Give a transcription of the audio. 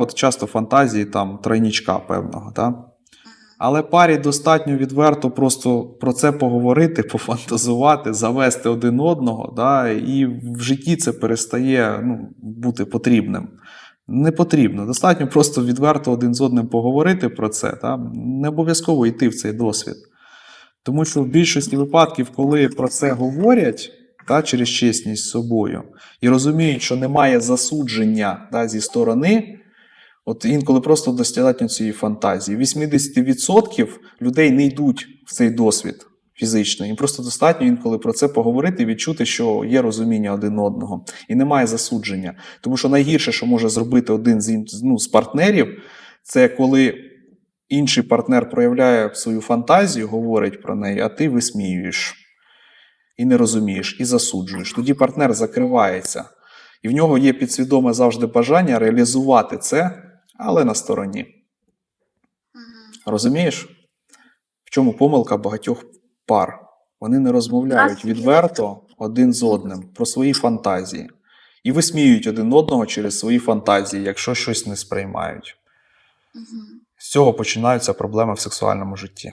От часто фантазії там тройнічка певного, так? Але парі достатньо відверто просто про це поговорити, пофантазувати, завести один одного, да, і в житті це перестає ну, бути потрібним. Не потрібно. Достатньо просто відверто один з одним поговорити про це. Та? Не обов'язково йти в цей досвід. Тому що в більшості випадків, коли про це говорять та, через чесність з собою, і розуміють, що немає засудження та, зі сторони, от інколи просто достатньо цієї фантазії. 80% людей не йдуть в цей досвід фізичний. Їм просто достатньо інколи про це поговорити і відчути, що є розуміння один одного, і немає засудження. Тому що найгірше, що може зробити один з, ну, з партнерів, це коли інший партнер проявляє свою фантазію, говорить про неї, а ти висміюєш і не розумієш, і засуджуєш. Тоді партнер закривається, і в нього є підсвідоме завжди бажання реалізувати це, але на стороні. Розумієш? В чому помилка багатьох пар? Вони не розмовляють відверто один з одним про свої фантазії і висміюють один одного через свої фантазії, якщо щось не сприймають. З цього починаються проблеми в сексуальному житті.